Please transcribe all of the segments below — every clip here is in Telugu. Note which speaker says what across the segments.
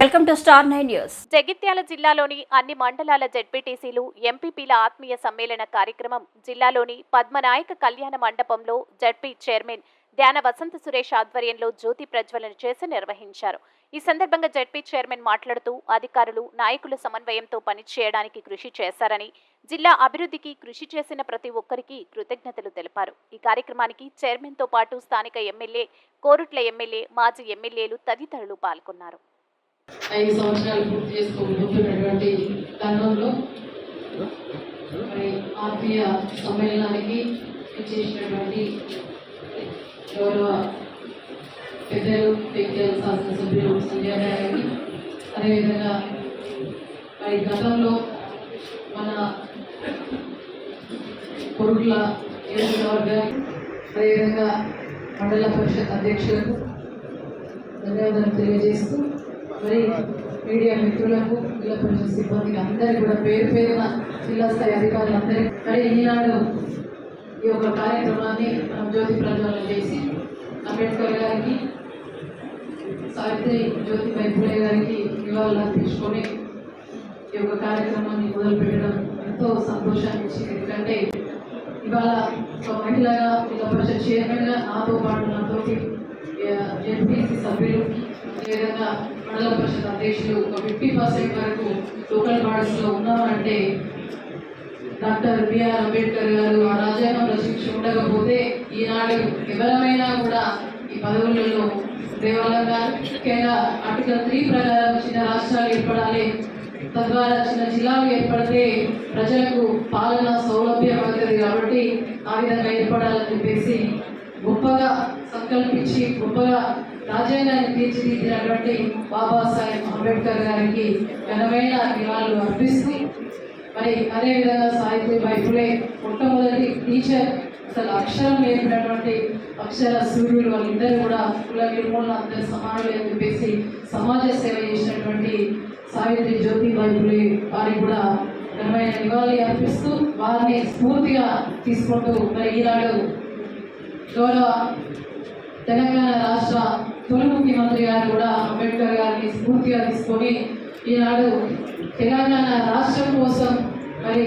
Speaker 1: Welcome to star nine news.
Speaker 2: Jagtial జిల్లాలోని అన్ని మండలాల జెడ్పీటీసీలు ఎంపీపీల ఆత్మీయ సమ్మేళన కార్యక్రమం జిల్లాలోని పద్మనాయక కళ్యాణ మండపంలో జడ్పీ చైర్మన్ ధ్యాన వసంత సురేష్ ఆధ్వర్యంలో జ్యోతి ప్రజ్వలన చేసి నిర్వహించారు. ఈ సందర్భంగా జడ్పీ చైర్మన్ మాట్లాడుతూ అధికారులు నాయకుల సమన్వయంతో పనిచేయడానికి కృషి చేశారని జిల్లా అభివృద్ధికి కృషి చేసిన ప్రతి ఒక్కరికి కృతజ్ఞతలు తెలిపారు. ఈ కార్యక్రమానికి చైర్మన్తో పాటు స్థానిక ఎమ్మెల్యే కోరుట్ల ఎమ్మెల్యే మాజీ ఎమ్మెల్యేలు తదితరులు పాల్గొన్నారు.
Speaker 3: ఐదు సంవత్సరాలు పూర్తి చేసుకోబోతున్నటువంటి తరుణంలో మరి ఆత్మీయ సమ్మేళనానికి ఇచ్చేసినటువంటి గౌరవ పెద్దలు వ్యక్తుల శాసనసభ్యులు సంజయ్ గారికి. అదేవిధంగా మరి గతంలో మన కొరుట్ల నియోజకవర్గానికి అదేవిధంగా మండల పరిషత్ అధ్యక్షులకు ధన్యవాదాలు తెలియజేస్తూ మరి మీడియా మిత్రులకు జిల్లా పరిషత్ సిబ్బందికి అందరికీ కూడా పేరు పేరున జిల్లా స్థాయి అధికారులందరికీ మరి ఈనాడు ఈ యొక్క కార్యక్రమాన్ని మనం జ్యోతి ప్రజ్వలన చేసి అంబేద్కర్ గారికి సావిత్రి జ్యోతిబాయి పూలే గారికి నివాళులు అర్పించుకొని ఈ యొక్క కార్యక్రమాన్ని మొదలుపెట్టడం ఎంతో సంతోషాన్ని ఇచ్చింది. ఎందుకంటే ఇవాళ ఒక మహిళగా జిల్లా పరిషత్ చైర్మన్గా నాతో పాటు నాతోటి జెడ్పీసీ సభ్యులు అదేవిధంగా మండల పరిషత్ అధ్యక్షులు ఒక ఫిఫ్టీ పర్సెంట్ వరకు లోకల్ బాడీస్లో ఉన్నామంటే డాక్టర్ బిఆర్ అంబేద్కర్ గారు ఆ రాజ్యాంగంలో శిక్ష ఉండకపోతే ఈనాడు ఎవరమైనా కూడా ఈ పదవులలో దేవాలంగా ముఖ్యంగా ఆర్టికల్ త్రీ ప్రకారం చిన్న రాష్ట్రాలు ఏర్పడాలి తద్వారా చిన్న జిల్లాలు ఏర్పడితే ప్రజలకు పాలన సౌలభ్యం అవుతుంది కాబట్టి ఆ విధంగా ఏర్పడాలని చెప్పేసి గొప్పగా సంకల్పించి గొప్పగా రాజ్యాంగాన్ని తీర్చిదిద్దినటువంటి బాబాసాహెబ్ అంబేద్కర్ గారికి ఘనమైన నివాళులు అర్పిస్తూ మరి అదేవిధంగా సాహిత్య వైపులే మొట్టమొదటి టీచర్. అసలు అక్షరం నేర్పినటువంటి అక్షర సూర్యుడు వాళ్ళిద్దరు కూడా కుల నిర్మూలన అందరి సమానులు అని చెప్పేసి సమాజ సేవ చేసినటువంటి సావిత్రి జ్యోతి వైపులే వారికి కూడా ఘనమైన నివాళి అర్పిస్తూ వారిని స్ఫూర్తిగా తీసుకుంటూ మరి ఈనాడు గౌరవ తెలంగాణ రాష్ట్ర తొలి ముఖ్యమంత్రి గారు కూడా అంబేద్కర్ గారిని స్ఫూర్తిగా తీసుకొని ఈనాడు తెలంగాణ రాష్ట్రం కోసం మరి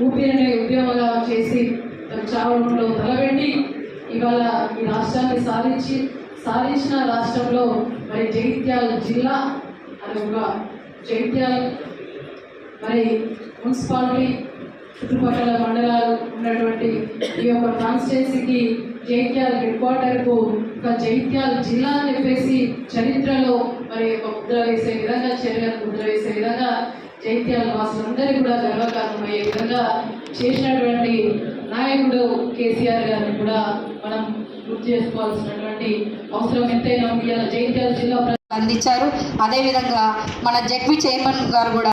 Speaker 3: ఊపిరిని ఉద్యమంగా చేసి మరి చావడంలో తలబెట్టి ఇవాళ ఈ రాష్ట్రాన్ని సాధించి సాధించిన రాష్ట్రంలో మరి జగిత్యాల జిల్లా అది ఒక జగిత్యాల మరి మున్సిపాలిటీ చుట్టుపక్కల మండలాలు ఉన్నటువంటి ఈ యొక్క కాన్స్టిట్యున్సీకి జైత్యాల హెడ్ క్వార్టర్కు ఒక జైత్యాల జిల్లా అని చెప్పేసి చరిత్రలో మరి ఒక ముద్ర వేసే విధంగా చర్యలకు ముద్ర వేసే విధంగా జైత్యాల వాసులందరికీ కూడా గర్వకారణమయ్యే విధంగా చేసినటువంటి నాయకుడు కేసీఆర్ గారిని కూడా మనం గుర్తు చేసుకోవాల్సినటువంటి అవసరం ఎంతైనా ఇవాళ జైత్యాల జిల్లా
Speaker 4: అందించారు. అదేవిధంగా మన జడ్పీ చైర్మన్ గారు కూడా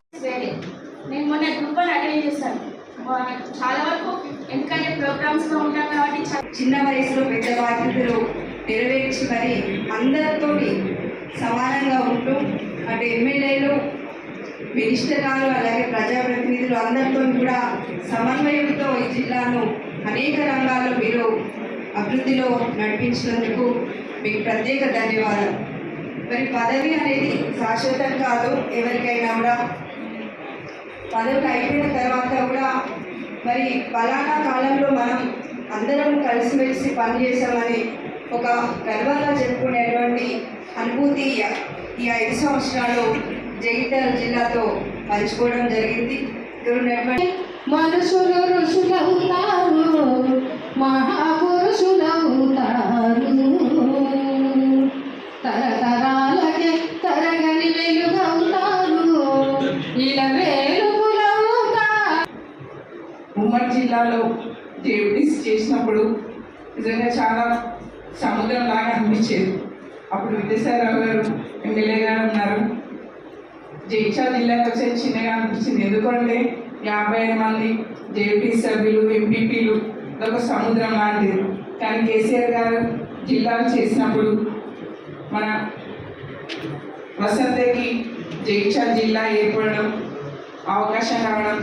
Speaker 5: నేను మొన్న గ్రూప్ అటెండ్ చేశాను. చాలా వరకు ఎందుకంటే ప్రోగ్రామ్స్లో ఉంటాం కాబట్టి
Speaker 4: చిన్న వయసులో పెద్ద బాధ్యతలు నెరవేర్చి మరి అందరితో సమానంగా ఉంటూ అటు ఎమ్మెల్యేలు మినిస్టర్లు అలాగే ప్రజాప్రతినిధులు అందరితో కూడా సమన్వయంతో ఈ జిల్లాను అనేక రంగాల్లో మీరు అభివృద్ధిలో నడిపించినందుకు మీకు ప్రత్యేక ధన్యవాదాలు. మరి పదవి అనేది శాశ్వతం కాదు ఎవరికైనా కూడా పదవి అయిపోయిన తర్వాత కూడా మరి ఫలానా కాలంలో మనం అందరం కలిసిమెలిసి పనిచేసామని ఒక గర్వంగా చెప్పుకునేటువంటి అనుభూతి ఈ ఐదు సంవత్సరాలు జగిత్యాల జిల్లాతో పంచుకోవడం జరిగింది. మనసులో ఉన్నటువంటి
Speaker 6: జిల్లాలో జేబీటీస్ చేసినప్పుడు నిజంగా చాలా సముద్రం లాగా అనిపించేది. అప్పుడు విద్యాసాయిరావు గారు ఎమ్మెల్యే గారు ఉన్నారు జైషా జిల్లాకి వచ్చే చిన్నగా అనిపించింది. ఎందుకంటే యాభై ఐదు మంది జేపీ సభ్యులు ఎంపీపీలు ఒక సముద్రం లాంటిది. కానీ కేసీఆర్ గారు జిల్లాలు చేసినప్పుడు మన వసంతకి జైచా జిల్లా ఏర్పడడం అవకాశం రావడం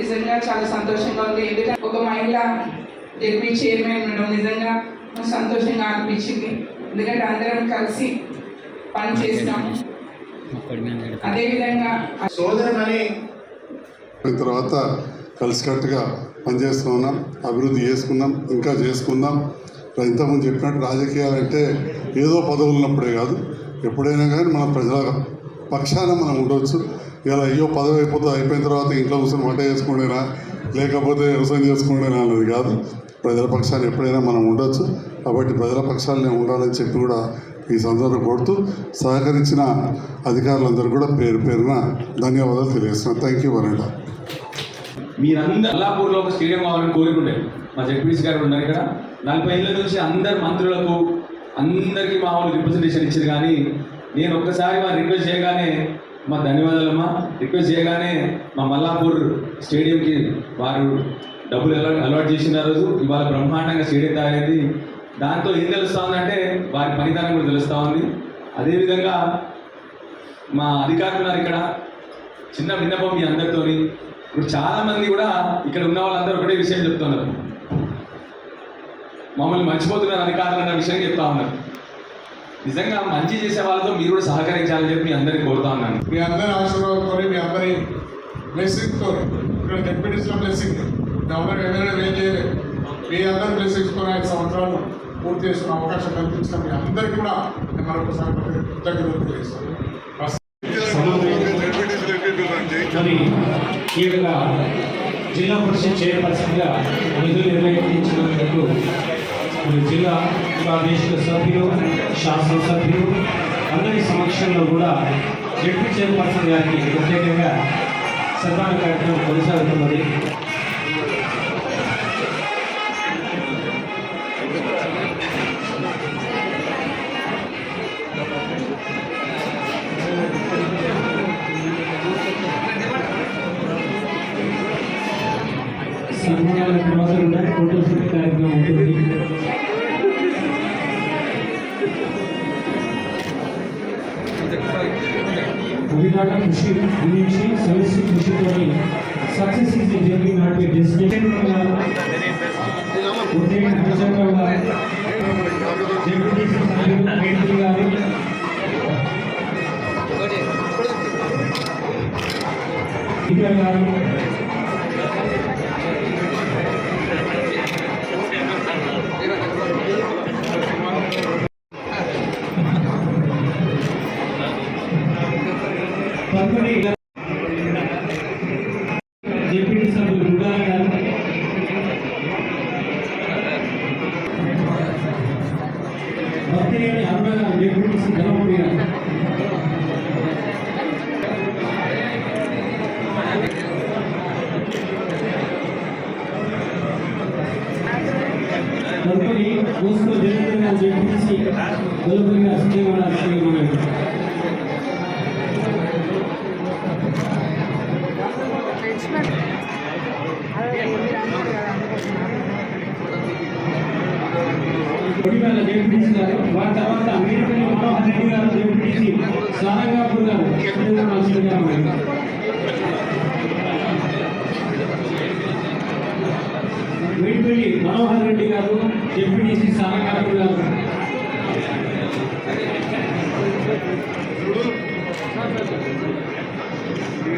Speaker 6: నిజంగా చాలా సంతోషంగా ఉంది. ఎందుకంటే ఒక మహిళ జడ్పీ చైర్మన్ ఉండడం నిజంగా సంతోషంగా అనిపించింది. ఎందుకంటే అందరం కలిసి పని చేసినాము అదేవిధంగా
Speaker 1: సోదరమని
Speaker 7: అయిన తర్వాత కలిసికట్టుగా పనిచేస్తూ ఉన్నాం. అభివృద్ధి చేసుకున్నాం. ఇంకా చేసుకుందాం. ఇంతకుముందు చెప్పినట్టు రాజకీయాలు అంటే ఏదో పదవులు ఉన్నప్పుడే కాదు. ఎప్పుడైనా కానీ మన ప్రజల పక్షాన మనం ఉండవచ్చు ఇలా అయ్యో పదవి అయిపోతే అయిపోయిన తర్వాత ఇంట్లో కూర్చొని వంట చేసుకుంటేనా లేకపోతే వ్యవసాయం చేసుకుంటేనా అన్నది కాదు. ప్రజల పక్షాన్ని ఎప్పుడైనా మనం ఉండొచ్చు. కాబట్టి ప్రజల పక్షాలనే ఉండాలని చెప్పి కూడా ఈ సందర్భం కొడుతూ సహకరించిన అధికారులందరూ కూడా పేరు పేరున ధన్యవాదాలు తెలియజేస్తున్నాను. థ్యాంక్ యూ వరండ
Speaker 8: మీరందరూ అల్లాపూర్లో ఒక స్టేడియం కావాలని కోరుకుంటే మా జడ్పీసీ గారు ఉన్నారు ఇక్కడ. నలభై ఏళ్ళ నుంచి అందరు మంత్రులకు అందరికీ మా వాళ్ళు రిప్రజెంటేషన్ ఇచ్చారు కానీ నేను ఒక్కసారి మా రిక్వెస్ట్ చేయగానే మా ధన్యవాదాలమ్మా. రిక్వెస్ట్ చేయగానే మా మల్లాపూర్ స్టేడియంకి వారు డబ్బులు అలవాట్ అలవాట్ చేసిన రోజు ఇవాళ బ్రహ్మాండంగా స్టేడియం తయారైంది. దాంతో ఏం తెలుస్తూ ఉందంటే వారి పనితనం కూడా తెలుస్తూ ఉంది. అదేవిధంగా మా అధికారులు ఉన్నారు ఇక్కడ. చిన్న విన్నపం మీ అందరితోని. ఇప్పుడు చాలామంది కూడా ఇక్కడ ఉన్న వాళ్ళందరూ ఒకటే విషయం చెప్తున్నారు. మమ్మల్ని మర్చిపోతున్నారు అధికారులు అన్న విషయం చెప్తా ఉన్నారు. నిజంగా మంచి చేసే వాళ్ళతో మీరు కూడా సహకరించాలని చెప్పి మీ అందరికీ కోరుతా ఉన్నాను.
Speaker 1: మీ అందరి ఆశీర్వాదంతో మీ అందరి బ్లెస్సింగ్తో ఇక్కడ డెప్యూటీస్లో బ్లెస్సింగ్ గవర్నర్ ఎమ్మెల్యే ఏం చేయలేదు. మీ అందరి బ్లెస్సింగ్స్తో ఐదు సంవత్సరాలు పూర్తి చేసుకున్న అవకాశం కల్పించిన మీ అందరికీ కూడా నేను మరొకసారి కృతజ్ఞతలు తెలియజేస్తాను.
Speaker 9: ఈ యొక్క జిల్లా పరిషత్ చైర్పర్సన్గా విధులు నిర్వహించినందుకు మరి జిల్లా ప్రాదేశిక సభ్యులు శాసనసభ్యులు అందరి సమక్షంలో కూడా జడ్పీ చైర్పర్సన్ గారికి ప్రత్యేకంగా సన్మాన కార్యక్రమం కొనసాగుతున్నది సన్మానాల తర్వాత కూడా ఫోటో షూట్ కార్యక్రమం ఉంటుంది అవినాట కృషి గురించి సమిష్టి కృషితో success is the journey not be destination ఉదయం హరిచంద్ర గారు డిప్యూటీ సభ్యులు కేంద్ర గారు స్పీకర్ గారు Юрій వారి తర్వాత అమెరికన్ మనోహర్ రెడ్డి గారు జేపీటీసీ సారంగాపూర్ గారు శ్రీనివాసులు గారు. మీరుపల్లి మనోహర్ రెడ్డి గారు జేపీటీసీ సారంగాపూర్ గారు.